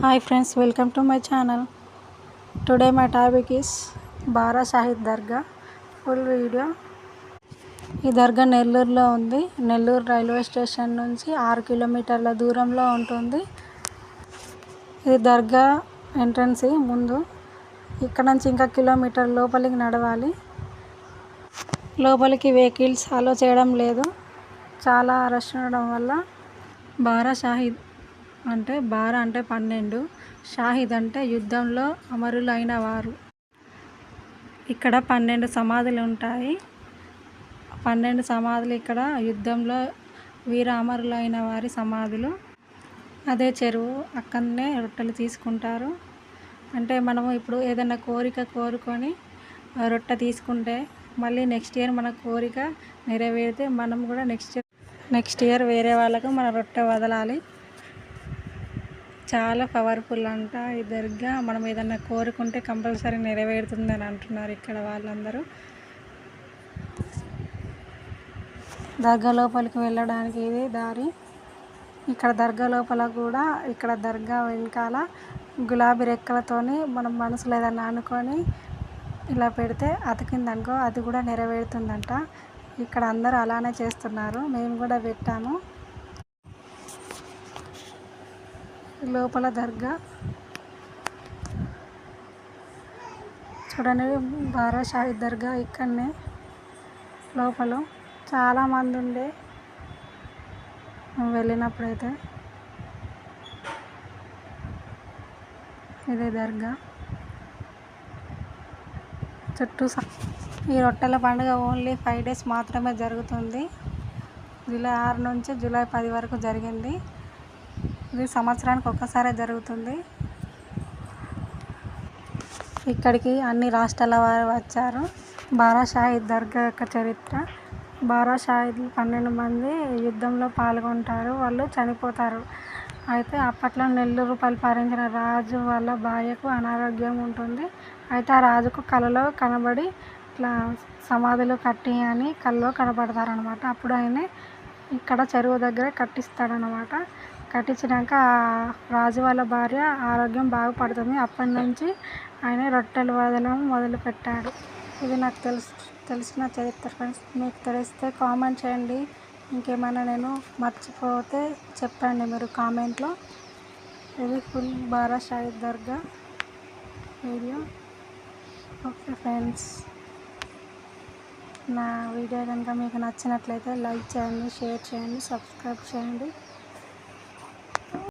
Hi friends welcome to my channel today my topic is Bara Shahid Dargah full video ఈ దర్గా నెల్లూరులో ఉంది. Nellore railway station నుంచి ఆరు కిలోమీటర్ల దూరంలో ఉంటుంది. ఇది దర్గా ఎంట్రన్స్ ముందు. ఇక్కడ నుంచి ఇంకా కిలోమీటర్ లోపలికి నడవాలి. లోపలికి వెహికల్స్ అలో చేయడం లేదు. చాలా రష్ ఉండడం వల్ల. బారా షాహిద్ అంటే బారా అంటే పన్నెండు షాహిద్ అంటే యుద్ధంలో అమరులైన వారు. ఇక్కడ పన్నెండు సమాధులు ఉంటాయి. పన్నెండు సమాధులు ఇక్కడ యుద్ధంలో వీర అమరులైన వారి సమాధులు. అదే చెరువు అక్కడనే రొట్టెలు తీసుకుంటారు. అంటే మనము ఇప్పుడు ఏదైనా కోరిక కోరుకొని రొట్టె తీసుకుంటే మళ్ళీ నెక్స్ట్ ఇయర్ మన కోరిక నెరవేరితే మనం కూడా నెక్స్ట్ ఇయర్ నెక్స్ట్ ఇయర్ వేరే వాళ్ళకు మన రొట్టె వదలాలి. చాలా పవర్ఫుల్ అంట. ఈ దర్గా మనం ఏదన్నా కోరుకుంటే కంపల్సరీ నెరవేరుతుందని అంటున్నారు ఇక్కడ వాళ్ళందరూ. దర్గా లోపలికి వెళ్ళడానికి ఇది దారి. ఇక్కడ దర్గా లోపల కూడా ఇక్కడ దర్గా వెనకాల గులాబీ రెక్కలతోని మనం మనసులో ఏదన్నా అనుకొని ఇలా పెడితే అతికిందనుకో అది కూడా నెరవేరుతుందంట. ఇక్కడ అందరూ అలానే చేస్తున్నారు. మేము కూడా పెట్టాము. లోపల దర్గా. చూడండి బారాషాహి దర్గా ఇక్కడనే లోపల. చాలామంది ఉండే. వెళ్ళినప్పుడైతే. ఇదే దర్గా. చుట్టూ ఈ రొట్టెల పండుగ ఓన్లీ ఫైవ్ డేస్ మాత్రమే జరుగుతుంది. జూలై ఆరు నుంచి జూలై పది వరకు జరిగింది. ఇది సంవత్సరానికి ఒక్కసారే జరుగుతుంది. ఇక్కడికి అన్ని రాష్ట్రాల వారు వచ్చారు. బారా షాహిద్ దర్గా యొక్క చరిత్ర. బారాషాహిద్ పన్నెండు మంది యుద్ధంలో పాల్గొంటారు. వాళ్ళు చనిపోతారు. అయితే అప్పట్లో నెల్లూరు పరిపాలించిన రాజు వాళ్ళ భార్యకు అనారోగ్యం ఉంటుంది. అయితే ఆ రాజుకు కళలో కనబడి ఇట్లా సమాధులు కట్టి అని కళ్ళలో కనబడతారనమాట అప్పుడు ఆయన ఇక్కడ చెరువు దగ్గర కట్టిస్తాడనమాట కట్టించినాక రాజు వాళ్ళ భార్య ఆరోగ్యం బాగుపడుతుంది. అప్పటి నుంచి ఆయన రొట్టెలు వదలడం మొదలుపెట్టాడు. ఇది నాకు తెలుసు తెలిసిన చరిత్ర ఫ్రెండ్స్ మీకు తెలిస్తే కామెంట్ చేయండి. ఇంకేమైనా నేను మర్చిపోతే చెప్పండి మీరు కామెంట్లో ఇది full Bara Shahid Dargah video. Okay friends నా వీడియో కనుక మీకు నచ్చినట్లయితే లైక్ చేయండి షేర్ చేయండి సబ్స్క్రైబ్ చేయండి.